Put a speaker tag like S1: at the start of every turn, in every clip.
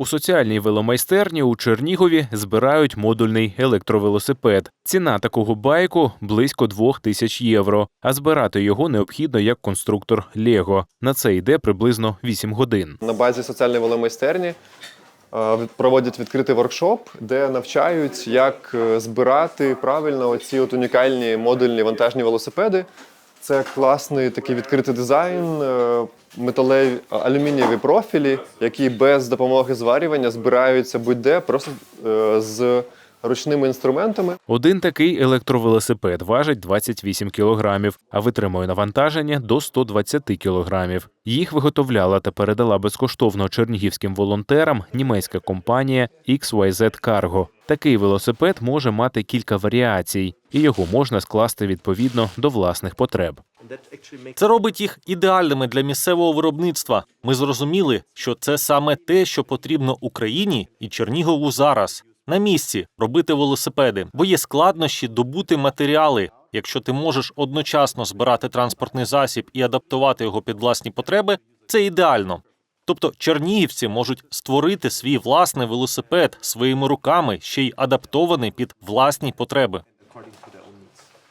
S1: У соціальній веломайстерні у Чернігові збирають модульний електровелосипед. Ціна такого байку близько двох тисяч євро. А збирати його необхідно як конструктор Лего. На це йде приблизно 8 годин.
S2: На базі соціальної веломайстерні е, проводять відкритий воркшоп, де навчають, як е, збирати правильно оці от унікальні модульні вантажні велосипеди. Це класний такий відкритий дизайн, е, металеві алюмінієві профілі, які без допомоги зварювання збираються будь-де просто е, з ручними інструментами.
S1: Один такий електровелосипед важить 28 кілограмів, а витримує навантаження до 120 кілограмів. Їх виготовляла та передала безкоштовно чернігівським волонтерам німецька компанія XYZ Cargo. Такий велосипед може мати кілька варіацій, і його можна скласти відповідно до власних потреб.
S3: Це робить їх ідеальними для місцевого виробництва. Ми зрозуміли, що це саме те, що потрібно Україні і Чернігову зараз. На місці робити велосипеди, бо є складнощі добути матеріали. Якщо ти можеш одночасно збирати транспортний засіб і адаптувати його під власні потреби, це ідеально. Тобто чернігівці можуть створити свій власний велосипед своїми руками, ще й адаптований під власні потреби.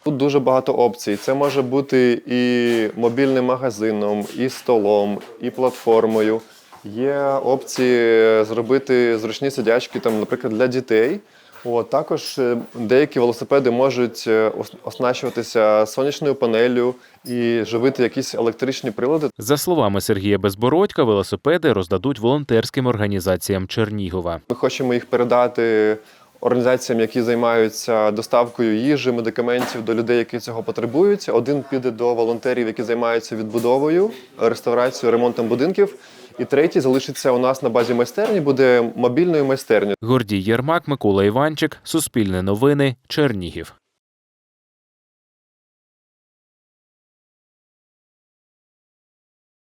S2: Тут дуже багато опцій. Це може бути і мобільним магазином, і столом, і платформою. Є опції зробити зручні сидячки, там, наприклад, для дітей. От, також е, деякі велосипеди можуть е, оснащуватися сонячною панеллю і живити якісь електричні прилади.
S1: За словами Сергія Безбородька, велосипеди роздадуть волонтерським організаціям Чернігова.
S2: Ми хочемо їх передати організаціям, які займаються доставкою їжі, медикаментів до людей, які цього потребують. Один піде до волонтерів, які займаються відбудовою, реставрацією, ремонтом будинків. І третій залишиться у нас на базі майстерні, буде мобільною майстернею.
S1: Гордій Єрмак, Микола Іванчик, Суспільне новини, Чернігів.